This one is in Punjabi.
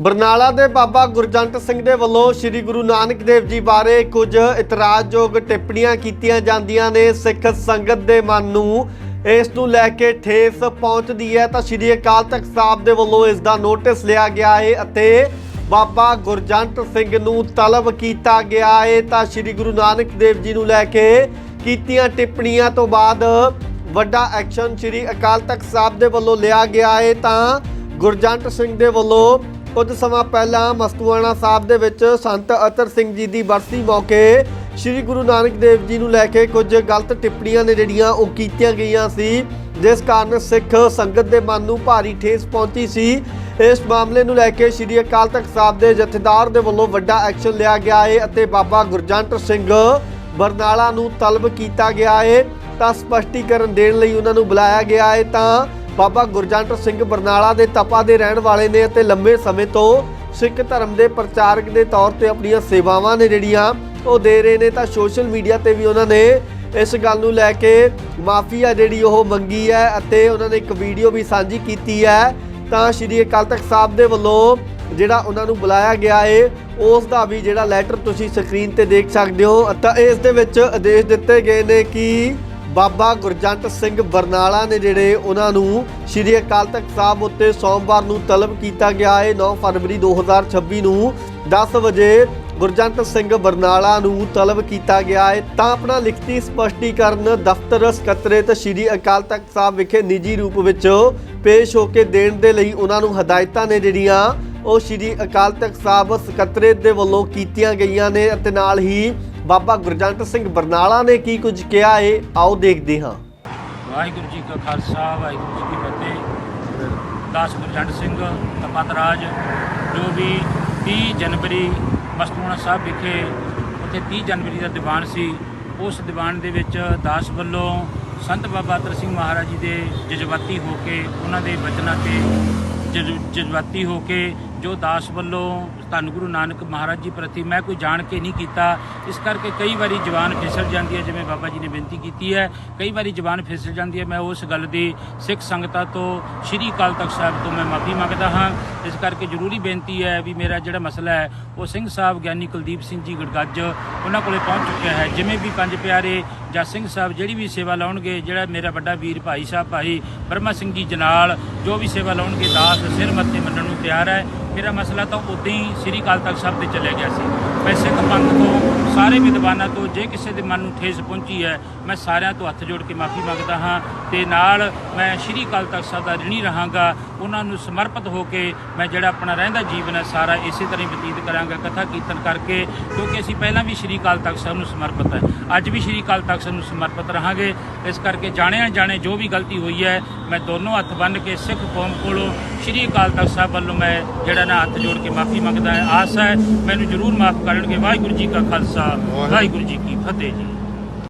ਬਰਨਾਲਾ ਦੇ ਬਾਬਾ ਗੁਰਜੰਟ ਸਿੰਘ ਦੇ ਵੱਲੋਂ ਸ੍ਰੀ ਗੁਰੂ ਨਾਨਕ ਦੇਵ ਜੀ ਬਾਰੇ ਕੁਝ ਇਤਰਾਜ਼ਯੋਗ ਟਿੱਪਣੀਆਂ ਕੀਤੀਆਂ ਜਾਂਦੀਆਂ ਨੇ। ਸਿੱਖ ਸੰਗਤ ਦੇ ਮਨ ਨੂੰ ਇਸ ਨੂੰ ਲੈ ਕੇ ਠੇਸ ਪਹੁੰਚਦੀ ਹੈ। ਤਾਂ ਸ੍ਰੀ ਅਕਾਲ ਤਖਤ ਸਾਹਿਬ ਦੇ ਵੱਲੋਂ ਇਸ ਦਾ ਨੋਟਿਸ ਲਿਆ ਗਿਆ ਹੈ ਅਤੇ ਬਾਬਾ ਗੁਰਜੰਟ ਸਿੰਘ ਨੂੰ ਤਲਬ ਕੀਤਾ ਗਿਆ ਹੈ। ਤਾਂ ਸ੍ਰੀ ਗੁਰੂ ਨਾਨਕ ਦੇਵ ਜੀ ਨੂੰ ਲੈ ਕੇ ਕੀਤੀਆਂ ਟਿੱਪਣੀਆਂ ਤੋਂ ਬਾਅਦ ਵੱਡਾ ਐਕਸ਼ਨ ਸ੍ਰੀ ਅਕਾਲ ਤਖਤ ਸਾਹਿਬ ਦੇ ਵੱਲੋਂ ਲਿਆ ਗਿਆ ਹੈ। ਤਾਂ ਗੁਰਜੰਟ ਸਿੰਘ ਦੇ ਵੱਲੋਂ ਕੁਝ ਸਮਾਂ ਪਹਿਲਾਂ ਮਸਤੂਆਣਾ ਸਾਹਿਬ ਦੇ ਵਿੱਚ ਸੰਤ ਅਤਰ ਸਿੰਘ ਜੀ ਦੀ ਬਰਸੀ ਮੌਕੇ ਸ੍ਰੀ ਗੁਰੂ ਨਾਨਕ ਦੇਵ ਜੀ ਨੂੰ ਲੈ ਕੇ ਕੁਝ ਗਲਤ ਟਿੱਪਣੀਆਂ ਨੇ ਜਿਹੜੀਆਂ ਉਹ ਕੀਤੀਆਂ ਗਈਆਂ ਸੀ, ਜਿਸ ਕਾਰਨ ਸਿੱਖ ਸੰਗਤ ਦੇ ਮਨ ਨੂੰ ਭਾਰੀ ਠੇਸ ਪਹੁੰਚੀ ਸੀ। ਇਸ ਮਾਮਲੇ ਨੂੰ ਲੈ ਕੇ ਸ੍ਰੀ ਅਕਾਲ ਤਖਤ ਸਾਹਿਬ ਦੇ ਜਥੇਦਾਰ ਦੇ ਵੱਲੋਂ ਵੱਡਾ ਐਕਸ਼ਨ ਲਿਆ ਗਿਆ ਹੈ ਅਤੇ ਬਾਬਾ ਗੁਰਜੰਟ ਸਿੰਘ ਬਰਨਾਲਾ ਨੂੰ ਤਲਬ ਕੀਤਾ ਗਿਆ ਹੈ ਤਾਂ ਸਪਸ਼ਟੀਕਰਨ ਦੇਣ ਲਈ ਉਹਨਾਂ ਨੂੰ ਬੁਲਾਇਆ ਗਿਆ ਹੈ ਤਾਂ ਬਾਬਾ ਗੁਰਜੰਟ ਸਿੰਘ ਬਰਨਾਲਾ ਦੇ ਤਪਾ ਦੇ ਰਹਿਣ ਵਾਲੇ ਨੇ ਅਤੇ ਲੰਮੇ ਸਮੇਂ ਤੋਂ ਸਿੱਖ ਧਰਮ ਦੇ ਪ੍ਰਚਾਰਕ ਦੇ ਤੌਰ ਤੇ ਆਪਣੀਆਂ ਸੇਵਾਵਾਂ ਨੇ ਜਿਹੜੀਆਂ ਉਹ ਦੇ ਰਹੇ ਨੇ ਤਾਂ ਸੋਸ਼ਲ ਮੀਡੀਆ ਤੇ ਵੀ ਉਹਨਾਂ ਨੇ ਇਸ ਗੱਲ ਨੂੰ ਲੈ ਕੇ ਮਾਫੀ ਆ ਜਿਹੜੀ ਉਹ ਮੰਗੀ ਹੈ ਅਤੇ ਉਹਨਾਂ ਨੇ ਇੱਕ ਵੀਡੀਓ ਵੀ ਸਾਂਝੀ ਕੀਤੀ ਹੈ ਤਾਂ ਸ਼੍ਰੀ ਅਕਾਲ ਤਖਤ ਸਾਹਿਬ ਦੇ ਵੱਲੋਂ ਜਿਹੜਾ ਉਹਨਾਂ ਨੂੰ ਬੁਲਾਇਆ ਗਿਆ ਏ, ਉਸ ਦਾ ਵੀ ਜਿਹੜਾ ਲੈਟਰ ਤੁਸੀਂ ਸਕਰੀਨ ਤੇ ਦੇਖ ਸਕਦੇ ਹੋ ਤਾਂ ਇਸ ਦੇ ਵਿੱਚ ਆਦੇਸ਼ ਦਿੱਤੇ ਗਏ ਨੇ ਕਿ ਬਾਬਾ ਗੁਰਜੰਟ ਸਿੰਘ ਬਰਨਾਲਾ ਨੇ ਜਿਹੜੇ ਉਹਨਾਂ ਨੂੰ ਸ਼੍ਰੀ ਅਕਾਲ ਤਖਤ ਸਾਹਿਬ ਉੱਤੇ ਸੋਮਵਾਰ ਨੂੰ ਤਲਬ ਕੀਤਾ ਗਿਆ ਹੈ 9 ਫਰਵਰੀ 2026 ਨੂੰ 10 ਵਜੇ ਗੁਰਜੰਟ ਸਿੰਘ ਬਰਨਾਲਾ ਨੂੰ ਤਲਬ ਕੀਤਾ ਗਿਆ ਹੈ। ਤਾਂ ਆਪਣਾ ਲਿਖਤੀ ਸਪਸ਼ਟੀਕਰਨ ਦਫ਼ਤਰ ਸਕੱਤਰੇਤ ਸ਼੍ਰੀ ਅਕਾਲ ਤਖਤ ਸਾਹਿਬ ਵਿਖੇ ਨਿੱਜੀ ਰੂਪ ਵਿੱਚ ਪੇਸ਼ ਹੋ ਕੇ ਦੇਣ ਦੇ ਲਈ ਉਹਨਾਂ ਨੂੰ ਹਦਾਇਤਾਂ ਨੇ ਜਿਹੜੀਆਂ ਉਹ ਸ਼੍ਰੀ ਅਕਾਲ ਤਖਤ ਸਾਹਿਬ ਸਕੱਤਰੇਤ ਦੇ ਵੱਲੋਂ ਕੀਤੀਆਂ ਗਈਆਂ ਨੇ ਅਤੇ ਨਾਲ ਹੀ ਬਾਬਾ ਗੁਰਜੰਟ ਸਿੰਘ ਬਰਨਾਲਾ ਨੇ ਕੀ ਕੁਝ ਕਿਹਾ ਏ? ਆਓ ਦੇਖਦੇ ਹਾਂ। ਵਾਹਿਗੁਰੂ ਜੀ ਕਾ ਖਾਲਸਾ, ਵਾਹਿਗੁਰੂ ਜੀ ਕੀ ਫਤਿਹ। ਦਾਸ ਗੁਰਜੰਟ ਸਿੰਘ ਤਪਤਰਾਜ, ਜੋ ਵੀ 30 ਜਨਵਰੀ ਮਸਤੂਆਣਾ ਸਾਹਿਬ ਵਿਖੇ ਉੱਥੇ 30 ਜਨਵਰੀ ਦਾ ਦੀਵਾਨ ਸੀ, ਉਸ ਦੀਵਾਨ ਦੇ ਵਿੱਚ ਦਾਸ ਵੱਲੋਂ ਸੰਤ ਬਾਬਾ ਅਤਰ ਸਿੰਘ ਮਹਾਰਾਜ ਜੀ ਦੇ ਜਜ਼ਬਾਤੀ ਹੋ ਕੇ, ਉਹਨਾਂ ਦੇ ਬਚਨਾਂ ਤੇ ਜਜ਼- ਜਜ਼ਬਾਤੀ ਹੋ ਕੇ ਜੋ ਦਾਸ ਵੱਲੋਂ ਧੰਨ ਗੁਰੂ ਨਾਨਕ ਮਹਾਰਾਜ ਜੀ ਪ੍ਰਤੀ ਮੈਂ ਕੋਈ ਜਾਣ ਕੇ ਨਹੀਂ ਕੀਤਾ। ਇਸ ਕਰਕੇ ਕਈ ਵਾਰੀ ਜ਼ਬਾਨ ਫਿਸਲ ਜਾਂਦੀ ਹੈ, ਜਿਵੇਂ ਬਾਬਾ ਜੀ ਨੇ ਬੇਨਤੀ ਕੀਤੀ ਹੈ। ਕਈ ਵਾਰੀ ਜ਼ਬਾਨ ਫਿਸਲ ਜਾਂਦੀ ਹੈ। ਮੈਂ ਉਸ ਗੱਲ ਦੀ ਸਿੱਖ ਸੰਗਤਾਂ ਤੋਂ, ਸ਼੍ਰੀ ਅਕਾਲ ਤਖਤ ਸਾਹਿਬ ਤੋਂ ਮੈਂ ਮਾਫੀ ਮੰਗਦਾ ਹਾਂ। ਇਸ ਕਰਕੇ ਜ਼ਰੂਰੀ ਬੇਨਤੀ ਹੈ ਵੀ ਮੇਰਾ ਜਿਹੜਾ ਮਸਲਾ ਹੈ, ਉਹ ਸਿੰਘ ਸਾਹਿਬ ਗਿਆਨੀ ਕੁਲਦੀਪ ਸਿੰਘ ਜੀ ਗੜਗੱਜ ਉਹਨਾਂ ਕੋਲੇ ਪਹੁੰਚ ਚੁੱਕਿਆ ਹੈ। ਜਿਵੇਂ ਵੀ ਪੰਜ ਪਿਆਰੇ ਜਾਂ ਸਿੰਘ ਸਾਹਿਬ ਜਿਹੜੀ ਵੀ ਸੇਵਾ ਲਾਉਣਗੇ, ਜਿਹੜਾ ਮੇਰਾ ਵੱਡਾ ਵੀਰ ਭਾਈ ਸਾਹਿਬ, ਭਾਈ ਬਰਮਾ ਸਿੰਘ ਜੀ ਜਨਾਲ, ਜੋ ਵੀ ਸੇਵਾ ਲਾਉਣਗੇ, ਦਾਸ ਸਿਰ ਮੱਤੇ ਮੰਨਣ ਨੂੰ ਤਿਆਰ ਹੈ। ਮੇਰਾ ਮਸਲਾ ਤਾਂ ਉਦਾਂ ਹੀ ਸ੍ਰੀ ਅਕਾਲ ਤਖਤ ਸਾਹਿਬ ਤੇ ਚੱਲਿਆ ਗਿਆ ਸੀ। ਮੈਂ ਸਿੱਖ ਪੰਥ ਤੋਂ, ਸਾਰੇ ਵਿਦਵਾਨਾਂ ਤੋਂ, ਜੇ ਕਿਸੇ ਦੇ ਮਨ ਨੂੰ ਠੇਸ ਪਹੁੰਚੀ ਹੈ, ਮੈਂ ਸਾਰਿਆਂ ਤੋਂ ਹੱਥ ਜੋੜ ਕੇ ਮਾਫੀ ਮੰਗਦਾ ਹਾਂ ਤੇ ਨਾਲ ਮੈਂ ਸ੍ਰੀ ਅਕਾਲ ਤਖਤ ਸਾਹਿਬ ਦਾ ਰਿਣੀ ਰਹਾਂਗਾ। ਉਹਨਾਂ ਨੂੰ ਸਮਰਪਿਤ ਹੋ ਕੇ ਮੈਂ ਜਿਹੜਾ ਆਪਣਾ ਰਹਿੰਦਾ ਜੀਵਨ ਹੈ, ਸਾਰਾ ਇਸੇ ਤਰ੍ਹਾਂ ਬਤੀਤ ਕਰਾਂਗਾ, ਕਥਾ ਕੀਰਤਨ ਕਰਕੇ, ਕਿਉਂਕਿ ਅਸੀਂ ਪਹਿਲਾਂ ਵੀ ਸ੍ਰੀ ਅਕਾਲ ਤਖਤ ਸਾਹਿਬ ਨੂੰ ਸਮਰਪਿਤ ਹੈ। ਅੱਜ ਵੀ ਸ੍ਰੀ ਅਕਾਲ ਤਖਤ ਸਾਹਿਬ ਨੂੰ ਸਮਰਪਿਤ ਰਹਾਂਗੇ। ਇਸ ਕਰਕੇ ਜਾਣੇ ਅਣਜਾਣੇ ਜੋ ਵੀ ਗਲਤੀ ਹੋਈ ਹੈ, ਮੈਂ ਦੋਨੋਂ ਹੱਥ ਬੰਨ੍ਹ ਕੇ ਸਿੱਖ ਕੌਮ ਕੋਲੋਂ ਸ੍ਰੀ ਅਕਾਲ ਤਖਤ ਸਾਹਿਬ ਵੱਲੋਂ ਮੈਂ ਜਿਹੜਾ ਨਾ ਹੱਥ ਜੋੜ ਕੇ ਮਾਫੀ ਮੰਗਦਾ ਹਾਂ। ਆਸ ਹੈ ਮੈਨੂੰ ਜ਼ਰੂਰ ਮਾਫ ਕਰਨਗੇ। ਵਾਹਿਗੁਰੂ ਜੀ ਕਾ ਖਾਲਸਾ ਵਾਹਿਗੁਰੂ ਜੀ ਕੀ ਫਤਿਹ ਜੀ।